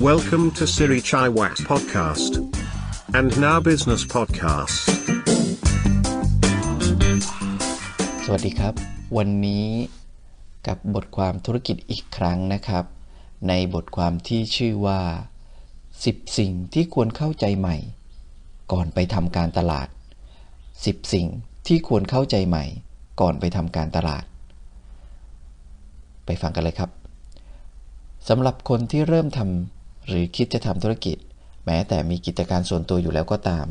Welcome to Siri Chai Wax Podcast and Now Business Podcast. สวัสดีครับ วันนี้กับบทความธุรกิจอีกครั้งนะครับ ในบทความที่ชื่อว่า 10 สิ่งที่ควรเข้าใจใหม่ ก่อนไปทำการตลาด 10 สิ่งที่ควรเข้าใจใหม่ ก่อนไปทำการตลาด ไปฟังกันเลยครับสำหรับคนที่เริ่มทำ หรือคิดจะทำธุรกิจ แม้แต่มีกิจการส่วนตัวอยู่แล้วก็ตาม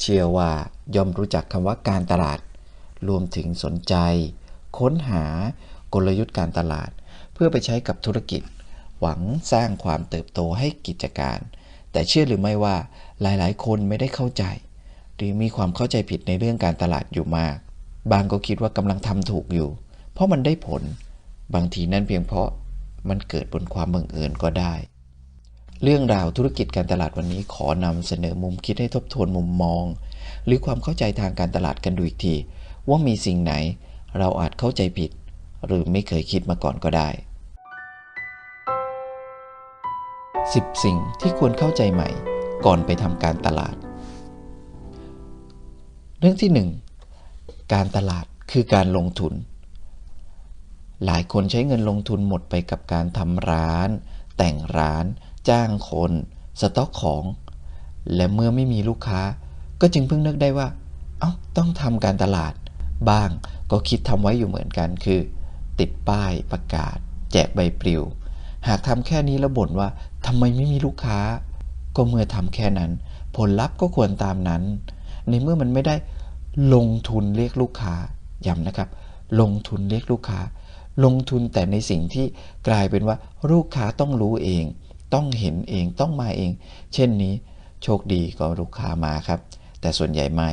เชื่อว่าย่อมรู้จักคำว่าการตลาด รวมถึงสนใจ ค้นหากลยุทธ์การตลาด เพื่อไปใช้กับธุรกิจ หวังสร้างความเติบโตให้กิจการ แต่เชื่อหรือไม่ว่าหลายๆ คนไม่ได้เข้าใจ หรือมีความเข้าใจผิดในเรื่องการตลาดอยู่มาก บางก็คิดว่ากำลังทำถูกอยู่ เพราะมันได้ผล บางทีนั่นเพียงเพราะมันเกิดบนความบังเอิญก็ได้ เรื่องราวธุรกิจการตลาดวันนี้ขอนำเสนอมุมคิดให้ทบทวนมุมมอง หรือความเข้าใจทางการตลาดกันดูอีกที ว่ามีสิ่งไหนเราอาจเข้าใจผิด หรือไม่เคยคิดมาก่อนก็ได้ 10 สิ่งที่ควรเข้าใจใหม่ ก่อนไปทำการตลาด เรื่องที่ 1 การตลาดคือการลงทุน หลายคนใช้เงินลงทุนหมดไปกับการทำร้าน แต่งร้าน จ้างคนสต็อกของ และเมื่อไม่มีลูกค้า ก็จึงเพิ่งนึกได้ว่า เอา้าต้องทำการตลาด บ้างก็คิดทำไว้อยู่เหมือนกันคือ ติดป้ายประกาศ แจกใบปลิว หากทำแค่นี้แล้วบ่นว่าทำไมไม่มีลูกค้า ก็เมื่อทำแค่นั้น ผลลัพธ์ก็ควรตามนั้น ในเมื่อมันไม่ได้ลงทุนเรียกลูกค้าย้ำนะครับ ลงทุนเรียกลูกค้า ลงทุนแต่ในสิ่งที่กลายเป็นว่าลูกค้าต้องรู้เอง ต้องเห็นเองต้องมาเอง เช่นนี้โชคดีก็ลูกค้ามาครับ แต่ส่วนใหญ่ไม่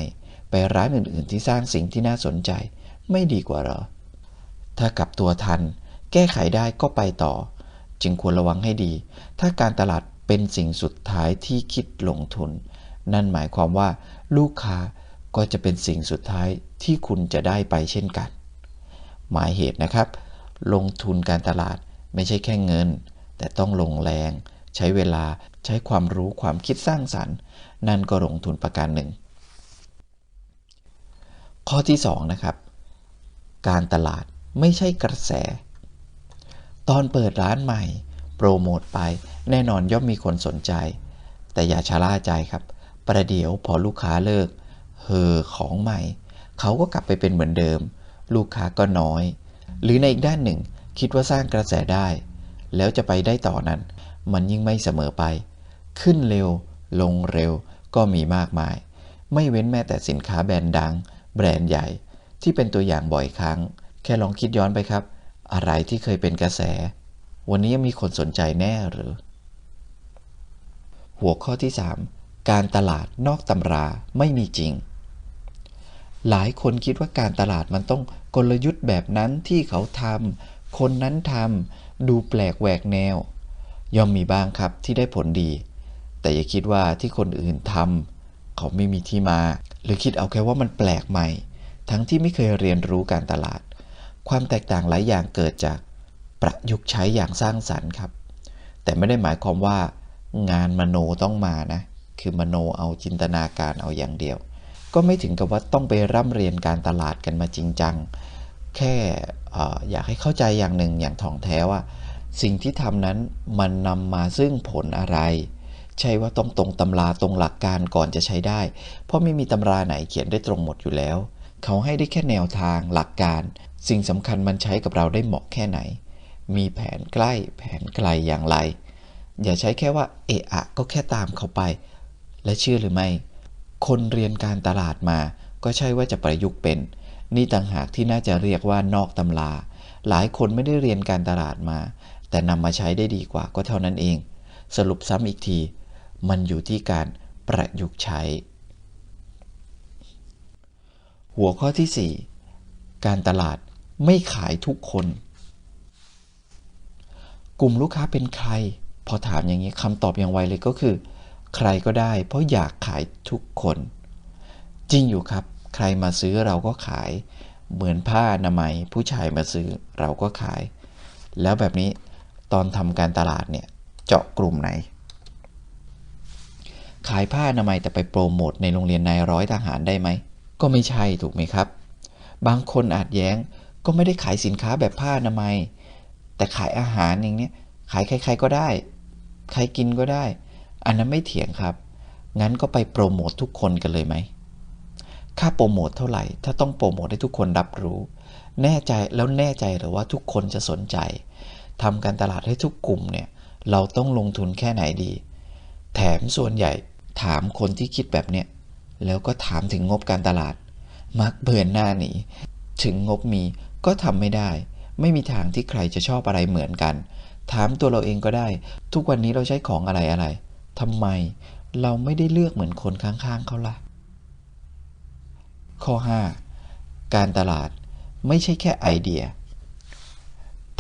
ไปร้านอื่นๆ ที่สร้างสิ่งที่น่าสนใจ ไม่ดีกว่าหรอ ถ้ากลับตัวทัน แก้ไขได้ก็ไปต่อ จึงควรระวังให้ดี ถ้าการตลาดเป็นสิ่งสุดท้ายที่คิดลงทุน นั่นหมายความว่าลูกค้าก็จะเป็นสิ่งสุดท้ายที่คุณจะได้ไปเช่นกัน หมายเหตุนะครับ ลงทุนการตลาดไม่ใช่แค่เงิน แต่ต้องลงแรง ใช้เวลาใช้ความรู้ความคิดสร้างสรรค์ นั่นก็ลงทุนประการหนึ่ง ข้อที่2นะครับการตลาดไม่ใช่กระแส ตอนเปิดร้านใหม่ โปรโมทไปแน่นอนย่อมมีคนสนใจ แต่อย่าชะล่าใจครับ ประเดี๋ยวพอลูกค้าเลิกเฮอของใหม่ เขาก็กลับไปเป็นเหมือนเดิม ลูกค้าก็น้อย หรือในอีกด้านหนึ่ง คิดว่าสร้างกระแสได้ แล้วจะไปได้ต่อนั้น มันยิ่งไม่เสมอไป ขึ้นเร็ว ลงเร็วก็มีมากมาย ไม่เว้นแม้แต่สินค้าแบรนด์ดัง แบรนด์ใหญ่ ที่เป็นตัวอย่างบ่อยครั้ง แค่ลองคิดย้อนไปครับ อะไรที่เคยเป็นกระแส วันนี้ยังมีคนสนใจแน่หรือ หัวข้อที่ 3 การตลาดนอกตำราไม่มีจริงหลายคนคิดว่าการตลาดมันต้องกลยุทธ์แบบนั้นที่เขาทำ คนนั้นทำ ดูแปลกแหวกแนว ย่อมมีบ้างครับที่ได้ผลดี แต่อย่าคิดว่าที่คนอื่นทำเขาไม่มีที่มา หรือคิดเอาแค่ว่ามันแปลกใหม่ ทั้งที่ไม่เคยเรียนรู้การตลาด ความแตกต่างหลายอย่างเกิดจากประยุกต์ใช้อย่างสร้างสรรค์ครับ แต่ไม่ได้หมายความว่า งานมโนต้องมานะ คือมโนเอาจินตนาการเอาอย่างเดียว ก็ไม่ถึงกับว่าต้องไปร่ำเรียนการตลาดกันมาจริงจัง แค่อยากให้เข้าใจอย่างหนึ่งอย่างถ่องแท้ว่า สิ่งที่ทำนั้นมันนำมาซึ่งผลอะไร ใช่ว่าต้องตรงตำราตรงหลักการก่อนจะใช้ได้ เพราะไม่มีตำราไหนเขียนได้ตรงหมดอยู่แล้ว เขาให้ได้แค่แนวทางหลักการ สิ่งสำคัญมันใช้กับเราได้เหมาะแค่ไหน มีแผนใกล้แผนไกลอย่างไร อย่าใช้แค่ว่าเอะอะก็แค่ตามเขาไป และเชื่อหรือไม่ คนเรียนการตลาดมาก็ใช่ว่าจะประยุกต์เป็น นี่ต่างหากที่น่าจะเรียกว่านอกตำรา หลายคนไม่ได้เรียนการตลาดมา แต่นำมาใช้ได้ดีกว่าก็เท่านั้นเอง สรุปซ้ำอีกที มันอยู่ที่การประยุกต์ใช้ หัวข้อที่ 4 การตลาดไม่ขายทุกคน กลุ่มลูกค้าเป็นใคร พอถามอย่างนี้คำตอบอย่างไวเลยก็คือ ใครก็ได้ เพราะอยากขายทุกคน จริงอยู่ครับ ใครมาซื้อเราก็ขาย เหมือนผ้าอนามัยผู้ชายมาซื้อเราก็ขาย แล้วแบบนี้ตอนทำการตลาดเนี่ยเจาะกลุ่มไหน ขายผ้าอนามัยแต่ไปโปรโมทในโรงเรียนนายร้อยทหารได้ไหม ก็ไม่ใช่ถูกไหมครับ บางคนอาจแย้งก็ไม่ได้ขายสินค้าแบบผ้าอนามัย แต่ขายอาหารอย่างเนี้ยขายใครๆก็ได้ ใครกินก็ได้ อันนั้นไม่เถียงครับ งั้นก็ไปโปรโมททุกคนกันเลยไหม ค่าโปรโมทเท่าไหร่ ถ้าต้องโปรโมทให้ทุกคนรับรู้ แน่ใจแล้วแน่ใจหรือว่าทุกคนจะสนใจทำการตลาดให้ทุกกลุ่มเนี่ยเราต้องลงทุนแค่ไหนดี แถมส่วนใหญ่ถามคนที่คิดแบบเนี้ยแล้วก็ถามถึงงบการตลาด มักเบื่อหน้าหนีถึงงบมีก็ทำไม่ได้ ไม่มีทางที่ใครจะชอบอะไรเหมือนกัน ถามตัวเราเองก็ได้ ทุกวันนี้เราใช้ของอะไรอะไรทำไมเราไม่ได้เลือกเหมือนคนข้างๆเขาล่ะ ข้อ 5 การตลาดไม่ใช่แค่ไอเดีย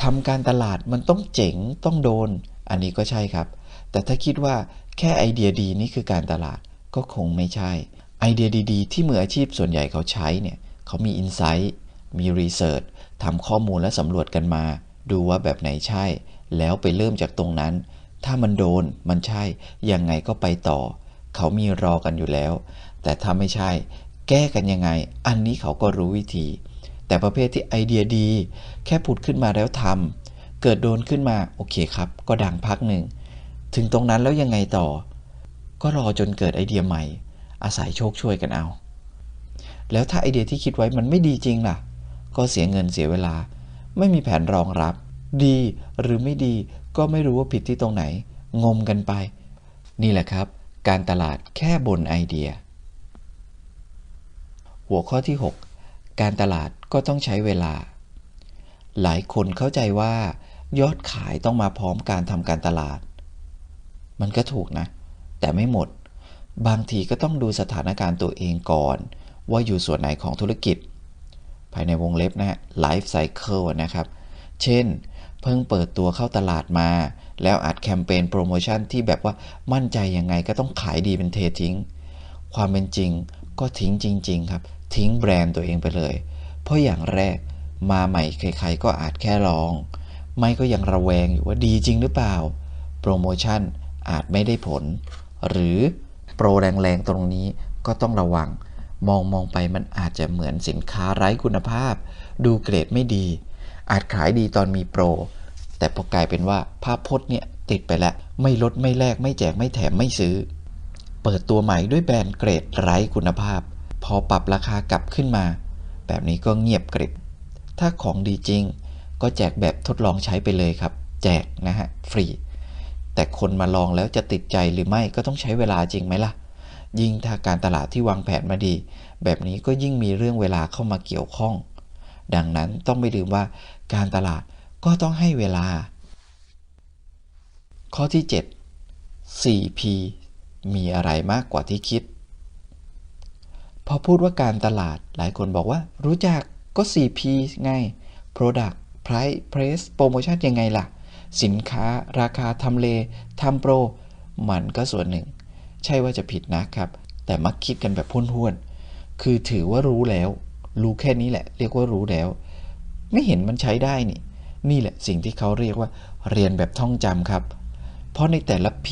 ทำการตลาดมันต้องเจ๋งต้องโดน อันนี้ก็ใช่ครับ แต่ถ้าคิดว่าแค่ไอเดียดีนี่คือการตลาดก็คงไม่ใช่ ไอเดียดีๆ ที่มืออาชีพส่วนใหญ่เขาใช้เนี่ยเขามีอินไซต์มีรีเสิร์ชทำข้อมูลและสำรวจกันมา ดูว่าแบบไหนใช่ แล้วไปเริ่มจากตรงนั้น ถ้ามันโดนมันใช่ ยังไงก็ไปต่อ เขามีรอกันอยู่แล้ว แต่ถ้าไม่ใช่ แก้กันยังไง อันนี้เขาก็รู้วิธี แต่ประเภทที่ไอเดียดี แค่ผุดขึ้นมาแล้วทำเกิดโดนขึ้นมาโอเคครับ ก็ดังพักหนึ่ง ถึงตรงนั้นแล้วยังไงต่อ ก็รอจนเกิดไอเดียใหม่ อาศัยโชคช่วยกันเอา แล้วถ้าไอเดียที่คิดไว้มันไม่ดีจริงล่ะ ก็เสียเงินเสียเวลา ไม่มีแผนรองรับ ดีหรือไม่ดีก็ไม่รู้ว่าผิดที่ตรงไหน งมกันไป นี่แหละครับ การตลาดแค่บนไอเดีย หัวข้อที่ 6 การตลาดก็ต้องใช้เวลา หลายคนเข้าใจว่ายอดขายต้องมาพร้อมการทำการตลาด มันก็ถูกนะ แต่ไม่หมด บางทีก็ต้องดูสถานการณ์ตัวเองก่อน ว่าอยู่ส่วนไหนของธุรกิจ ภายในวงเล็บนะฮะ life cycle นะครับ เช่น เพิ่งเปิดตัวเข้าตลาดมา แล้วอัดแคมเปญโปรโมชั่นที่แบบว่ามั่นใจยังไงก็ต้องขายดีเป็นเททิ้ง ความเป็นจริง ก็ทิ้งจริง ๆ ครับ ทิ้งแบรนด์ตัวเองไปเลย เพราะอย่างแรกมาใหม่ใครๆก็อาจแค่ลอง ไม่ก็ยังระแวงอยู่ว่าดีจริงหรือเปล่า โปรโมชั่นอาจไม่ได้ผล หรือโปรแรงๆตรงนี้ก็ต้องระวัง มองมองไปมันอาจจะเหมือนสินค้าไร้คุณภาพ ดูเกรดไม่ดี อาจขายดีตอนมีโปร แต่พอกลายเป็นว่าภาพพจน์เนี่ยติดไปแล้ว ไม่ลดไม่แลกไม่แจกไม่แถมไม่ซื้อ เปิดตัวใหม่ด้วยแบรนด์เกรดไร้คุณภาพ พอปรับราคากลับขึ้นมา แบบนี้ก็เงียบกริบ ถ้าของดีจริง ก็แจกแบบทดลองใช้ไปเลยครับ แจกนะฮะ ฟรี แต่คนมาลองแล้วจะติดใจหรือไม่ก็ต้องใช้เวลาจริงไหมล่ะ ยิ่งถ้าการตลาดที่วางแผนมาดี แบบนี้ก็ยิ่งมีเรื่องเวลาเข้ามาเกี่ยวข้อง ดังนั้นต้องไม่ลืมว่าการตลาดก็ต้องให้เวลา ข้อที่ 7 4P มีอะไรมากกว่าที่คิด พอพูดว่าการตลาดหลายคนบอกว่า รู้จักก็ 4P ไง Product Price Place Promotion ยังไงล่ะ สินค้าราคาทำเลทำโปร มันก็ส่วนหนึ่ง ใช่ว่าจะผิดนะครับ แต่มักคิดกันแบบพุ่นๆ คือถือว่ารู้แล้ว รู้แค่นี้แหละ เรียกว่ารู้แล้ว ไม่เห็นมันใช้ได้นี่ นี่แหละสิ่งที่เขาเรียกว่า เรียนแบบท่องจำครับ เพราะในแต่ละ P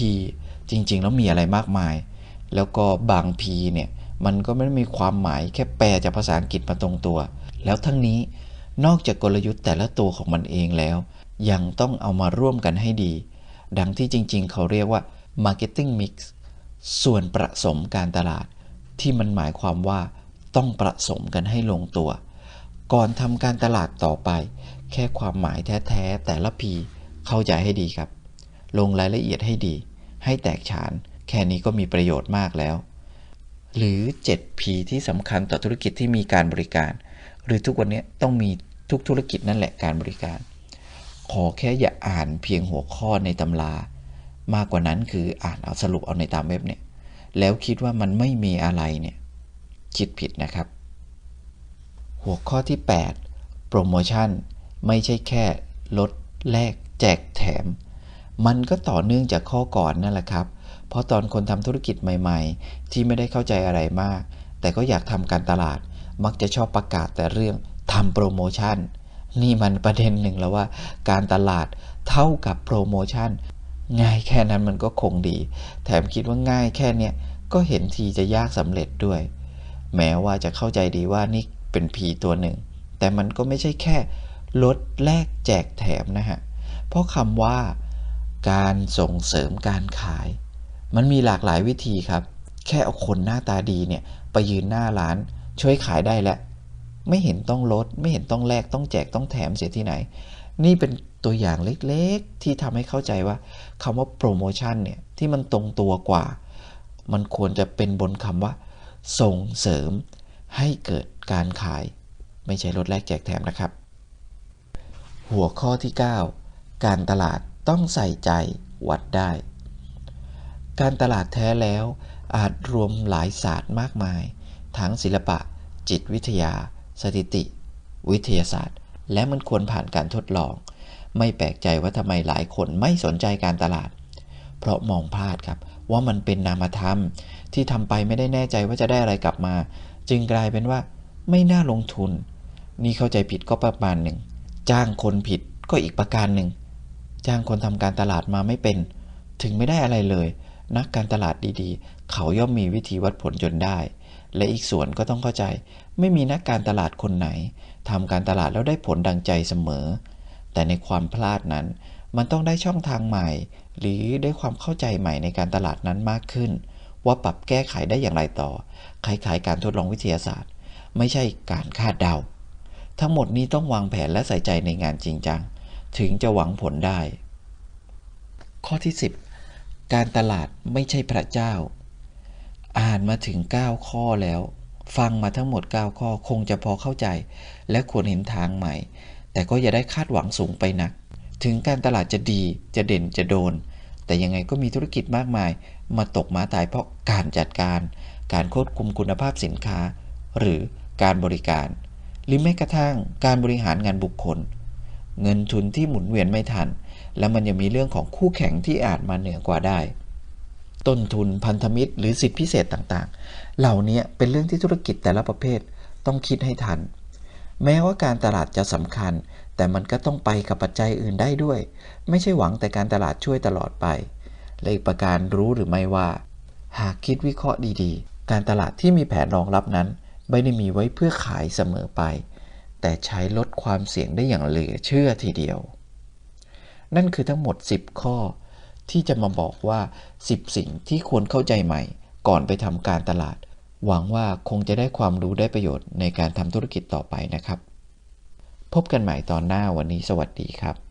จริง ๆ แล้วมีอะไรมากมาย แล้วก็บาง P เนี่ยมันก็ไม่ได้มีความหมายแค่แปลจากภาษาอังกฤษมาตรงตัว แล้วทั้งนี้นอกจากกลยุทธ์แต่ละตัวของมันเองแล้ว ยังต้องเอามาร่วมกันให้ดี ดังที่จริง ๆ เขาเรียกว่า marketing mix ส่วนผสมการตลาด ที่มันหมายความว่าต้องผสมกันให้ลงตัว ก่อนทำการตลาดต่อไป แค่ความหมายแท้ ๆ แต่ละ P เข้าใจให้ดีครับ ลงรายละเอียดให้ดี ให้แตกฉาน แค่นี้ก็มีประโยชน์มากแล้ว หรือ 7P ที่สำคัญต่อธุรกิจที่มีการบริการ หรือทุกวันนี้ต้องมีทุกธุรกิจนั่นแหละการบริการ ขอแค่อย่าอ่านเพียงหัวข้อในตำรา มากกว่านั้นคืออ่านเอาสรุปเอาในตามเว็บเนี่ย แล้วคิดว่ามันไม่มีอะไรเนี่ย คิดผิดนะครับ หัวข้อที่ 8 โปรโมชั่น ไม่ใช่แค่ลดแลกแจกแถม มันก็ต่อเนื่องจากข้อก่อนนั่นแหละครับ เพราะตอนคนทำธุรกิจใหม่ ๆ ที่ไม่ได้เข้าใจอะไรมาก แต่ก็อยากทำการตลาด มักจะชอบประกาศแต่เรื่องทำโปรโมชั่น นี่มันประเด็นหนึ่งแล้วว่า การตลาดเท่ากับโปรโมชั่นง่ายแค่นั้นมันก็คงดี แถมคิดว่าง่ายแค่เนี้ยก็เห็นทีจะยากสำเร็จด้วย แม้ว่าจะเข้าใจดีว่านี่เป็นผีตัวหนึ่ง แต่มันก็ไม่ใช่แค่ลดแลกแจกแถมนะฮะ เพราะคำว่า การส่งเสริมการขาย มันมีหลากหลายวิธีครับ แค่เอาคนหน้าตาดีเนี่ยไปยืนหน้าร้าน ช่วยขายได้แล้วไม่เห็นต้องลด ไม่เห็นต้องแลกต้องแจกต้องแถมเสียที่ไหน นี่เป็นตัวอย่างเล็กๆ ที่ทำให้เข้าใจว่าคำว่าโปรโมชั่นเนี่ยที่มันตรงตัวกว่า มันควรจะเป็นบนคำว่า ส่งเสริมให้เกิดการขาย ไม่ใช่ลดแลกแจกแถมนะครับ หัวข้อที่ 9 การตลาด ต้องใส่ใจวัดได้ การตลาดแท้แล้วอาจรวมหลายศาสตร์มากมาย ทั้งศิลปะ จิตวิทยา สถิติ วิทยาศาสตร์ และมันควรผ่านการทดลอง ไม่แปลกใจว่าทำไมหลายคนไม่สนใจการตลาด เพราะมองพลาดครับว่ามันเป็นนามธรรม ที่ทำไปไม่ได้แน่ใจว่าจะได้อะไรกลับมา จึงกลายเป็นว่า ไม่น่าลงทุน นี่เข้าใจผิดก็ประมาณหนึ่ง จ้างคนผิดก็อีกประการหนึ่ง จ้างคนทำการตลาดมาไม่เป็น ถึงไม่ได้อะไรเลย นักการตลาดดีๆ เขาย่อมมีวิธีวัดผลจนได้ และอีกส่วนก็ต้องเข้าใจ ไม่มีนักการตลาดคนไหนทำการตลาดแล้วได้ผลดังใจเสมอ แต่ในความพลาดนั้น มันต้องได้ช่องทางใหม่ หรือได้ความเข้าใจใหม่ในการตลาดนั้นมากขึ้น ว่าปรับแก้ไขได้อย่างไรต่อคล้ายๆการทดลองวิทยาศาสตร์ ไม่ใช่การคาดเดา ทั้งหมดนี้ต้องวางแผนและใส่ใจในงานจริงจัง ถึงจะหวังผลได้ ข้อที่ 10 การตลาดไม่ใช่พระเจ้า อ่านมาถึง 9 ข้อแล้ว ฟังมาทั้งหมด 9 ข้อคงจะพอเข้าใจ และควรเห็นทางใหม่ แต่ก็อย่าได้คาดหวังสูงไปนัก ถึงการตลาดจะดีจะเด่นจะโดน แต่ยังไงก็มีธุรกิจมากมาย มาตกม้าตายเพราะการจัดการ การควบคุมคุณภาพสินค้า หรือการบริการ หรือแม้กระทั่งการบริหารงานบุคคล เงินทุนที่หมุนเวียนไม่ทัน แล้วมันยังมีเรื่องของคู่แข่งที่อาจมาเหนือกว่าได้ ต้นทุนพันธมิตร หรือสิทธิพิเศษต่างๆ เหล่านี้เป็นเรื่องที่ธุรกิจแต่ละประเภทต้องคิดให้ทัน แม้ว่าการตลาดจะสำคัญ แต่มันก็ต้องไปกับปัจจัยอื่นได้ด้วย ไม่ใช่หวังแต่การตลาดช่วยตลอดไปและอีกประการรู้หรือไม่ว่า หากคิดวิเคราะห์ดีๆ การตลาดที่มีแผนรองรับนั้น ไม่ได้มีไว้เพื่อขายเสมอไป แต่ใช้ลดความเสี่ยงได้อย่างเหลือเชื่อทีเดียว นั่นคือทั้งหมด 10 ข้อ ที่จะมาบอกว่า 10 สิ่งที่ควรเข้าใจใหม่ ก่อนไปทำการตลาด หวังว่าคงจะได้ความรู้ได้ประโยชน์ในการทำธุรกิจต่อไปนะครับ พบกันใหม่ตอนหน้าวันนี้สวัสดีครับ